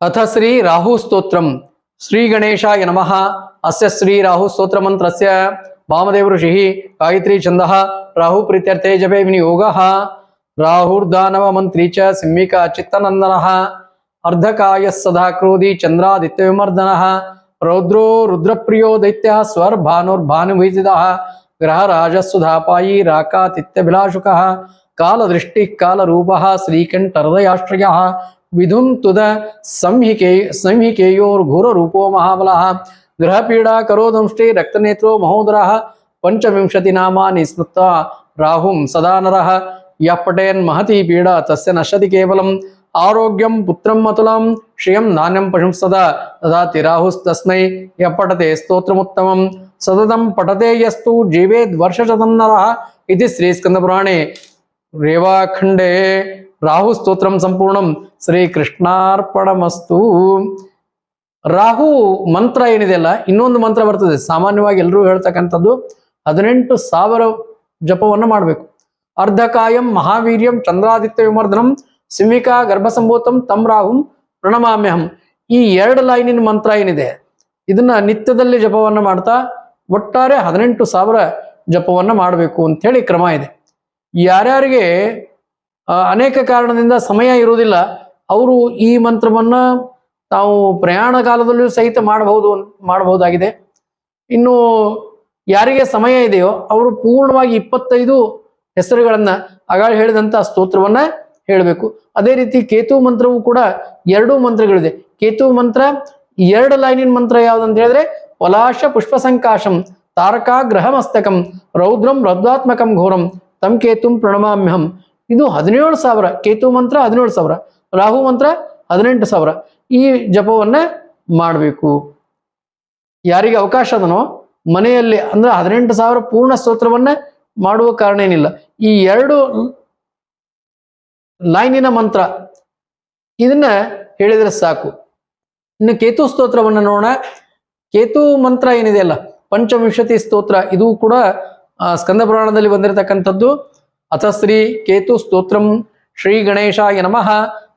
अथ श्री राहुस्तोत्रम श्री नम नमः. अस्य श्री वामदेव ऋषि गायत्री छंद राहु प्रीत्यर्थे जपे विनियोग. राहुर्दानव मंत्री सिम्मिका चित्तनन्दनः. अर्धकाय सदा क्रोधी चन्द्रादित्यविमर्दनः रौद्रो रुद्रप्रियो तिथ्यभिलाषुक काल दृष्टि काल रूप श्रीकंठ हृदयाश्रय విధుంతుద సంహికే సంహికేయోర్ఘోరూపో మహాబల గ్రహపీడా కరోదంష్టి రక్తనేత్రో మహోదర పంచవింశతి నామాని స్మృత రాహుం సదా నర యపటేన్ మహతి పీడ తస్య నశ్యతి కేవలం ఆరోగ్యం పుత్రం మతులం శ్రియం నాణ్యం పశుంసద దాతి రాహుస్తస్మై యపటతే స్తోత్రముత్తమం సతతం పఠతే యస్తు జీవేద్ వర్షశతం నర ఇది శ్రీస్కందపురాణే రేవాఖండే ರಾಹು ಸ್ತೋತ್ರಂ ಸಂಪೂರ್ಣಂ ಶ್ರೀ ಕೃಷ್ಣಾರ್ಪಣಮಸ್ತು. ರಾಹು ಮಂತ್ರ ಏನಿದೆಯಲ್ಲ ಇನ್ನೊಂದು ಮಂತ್ರ ಬರ್ತದೆ. ಸಾಮಾನ್ಯವಾಗಿ ಎಲ್ಲರೂ ಹೇಳ್ತಕ್ಕಂಥದ್ದು ಹದಿನೆಂಟು ಸಾವಿರ ಜಪವನ್ನು ಮಾಡಬೇಕು. ಅರ್ಧಕಾಯಂ ಮಹಾವೀರ್ಯಂ ಚಂದ್ರಾದಿತ್ಯ ವಿಮರ್ದನಂ ಸಿಂಹಿಕಾ ಗರ್ಭಸಂಭೂತಂ ತಂ ರಾಹುಂ ಪ್ರಣಮಾಮ್ಯಹಂ. ಈ ಎರಡು ಲೈನಿನ ಮಂತ್ರ ಏನಿದೆ, ಇದನ್ನ ನಿತ್ಯದಲ್ಲಿ ಜಪವನ್ನು ಮಾಡ್ತಾ ಒಟ್ಟಾರೆ ಹದಿನೆಂಟು ಸಾವಿರ ಜಪವನ್ನು ಮಾಡಬೇಕು ಅಂಥೇಳಿ ಕ್ರಮ ಇದೆ. ಯಾರ್ಯಾರಿಗೆ ಅನೇಕ ಕಾರಣದಿಂದ ಸಮಯ ಇರುವುದಿಲ್ಲ. ಅವರು ಈ ಮಂತ್ರವನ್ನ ತಾವು ಪ್ರಯಾಣ ಕಾಲದಲ್ಲೂ ಸಹಿತ ಮಾಡಬಹುದು ಮಾಡಬಹುದಾಗಿದೆ. ಇನ್ನು ಯಾರಿಗೆ ಸಮಯ ಇದೆಯೋ ಅವರು ಪೂರ್ಣವಾಗಿ ಇಪ್ಪತ್ತೈದು ಹೆಸರುಗಳನ್ನ ಆಗಾಗ ಹೇಳಿದಂತ ಸ್ತೋತ್ರವನ್ನ ಹೇಳಬೇಕು. ಅದೇ ರೀತಿ ಕೇತು ಮಂತ್ರವು ಕೂಡ ಎರಡು ಮಂತ್ರಗಳಿದೆ. ಕೇತು ಮಂತ್ರ ಎರಡು ಲೈನಿನ ಮಂತ್ರ ಯಾವ್ದಂತ ಹೇಳಿದ್ರೆ, ಪಲಾಶ ಪುಷ್ಪ ಸಂಕಾಶಂ ತಾರಕಾ ಗ್ರಹ ಮಸ್ತಕಂ ರೌದ್ರಂ ರದ್ವಾತ್ಮಕಂ ಘೋರಂ ತಂ ಕೇತುಂ ಪ್ರಣಮಾಮ್ಯಹಂ. ಇದು ಹದಿನೇಳು ಸಾವಿರ, ಕೇತು ಮಂತ್ರ ಹದಿನೇಳು ಸಾವಿರ, ರಾಹು ಮಂತ್ರ ಹದಿನೆಂಟು ಸಾವಿರ. ಈ ಜಪವನ್ನ ಮಾಡಬೇಕು. ಯಾರಿಗೆ ಅವಕಾಶ ಅದನೋ, ಮನೆಯಲ್ಲಿ ಅಂದ್ರೆ ಹದಿನೆಂಟು ಸಾವಿರ ಪೂರ್ಣ ಸ್ತೋತ್ರವನ್ನ ಮಾಡುವ ಕಾರಣ ಏನಿಲ್ಲ. ಈ ಎರಡು ಲೈನಿನ ಮಂತ್ರ, ಇದನ್ನ ಹೇಳಿದ್ರೆ ಸಾಕು. ಇನ್ನು ಕೇತು ಸ್ತೋತ್ರವನ್ನ ನೋಡೋಣ. ಕೇತು ಮಂತ್ರ ಏನಿದೆಯಲ್ಲ ಪಂಚವಿಂಶತಿ ಸ್ತೋತ್ರ, ಇದು ಕೂಡ ಸ್ಕಂದ ಪುರಾಣದಲ್ಲಿ ಬಂದಿರತಕ್ಕಂಥದ್ದು. अथ श्री केतुस्तोत्रं श्रीगणेशाय नमः।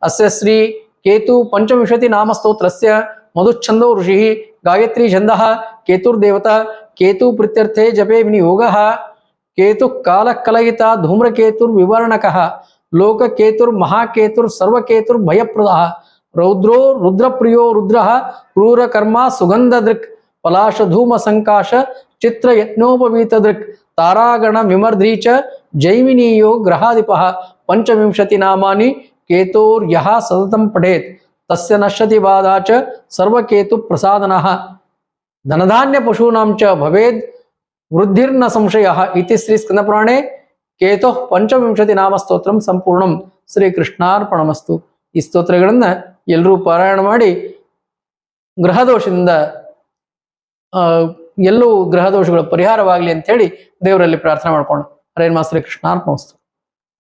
नम श्री केतु पंचविंशति नाम स्त्रोत्र मधुच्छंदो ऋषि गायत्री छंद केतुर्देवता केतुप्रीत्यर्थे जपे विनियोगः। केतुः कालकलयिता धूम्रकेतुर्विवर्णकः लोककेतुर्महाकेतुर्सर्वकेतुर्भयप्रदः रौद्रो रुद्रप्रियो रुद्र क्रूरकर्मा सुगन्धदृक्। पलाशधूमसङ्काश चित्रयत्नोपवीतदृक्। तारागणविमर्द्री च ಜೈಮಿನೀಯೋ ಗ್ರಹಾಧಿಪ ಪಂಚವಿಂಶತಿ ನಾಮಾನಿ ಕೇತೋರ್ಯಃ ಸತತಂ ಪಠೇತ್. ತಸ್ಯ ನಶ್ಯತಿ ಬಾಧಾಚ ಸರ್ವಕೇತು ಪ್ರಸಾದನಃ. ಧನಧಾನ್ಯ ಪಶೂನಾಂಚ ಭವೇದ್ ವೃದ್ಧಿರ್ನ ಸಂಶಯ ಇತಿ ಶ್ರೀ ಸ್ಕಂದಪುರಾಣೆ ಕೇತೋ ಪಂಚವಿಂಶತಿ ನಾಮ ಸ್ತೋತ್ರಂ ಸಂಪೂರ್ಣಂ. ಶ್ರೀ ಕೃಷ್ಣಾರ್ಪಣಮಸ್ತು. ಈ ಸ್ತೋತ್ರಗಳನ್ನು ಎಲ್ಲರೂ ಪಾರಾಯಣ ಮಾಡಿ ಗ್ರಹದೋಷದಿಂದ ಎಲ್ಲೂ ಗ್ರಹದೋಷಗಳ ಪರಿಹಾರವಾಗಲಿ ಅಂತ ಹೇಳಿ ದೇವರಲ್ಲಿ ಪ್ರಾರ್ಥನೆ ಮಾಡ್ಕೊಂಡು హరే మాస్త్రీ కృష్ణార్పణ వస్తుంది.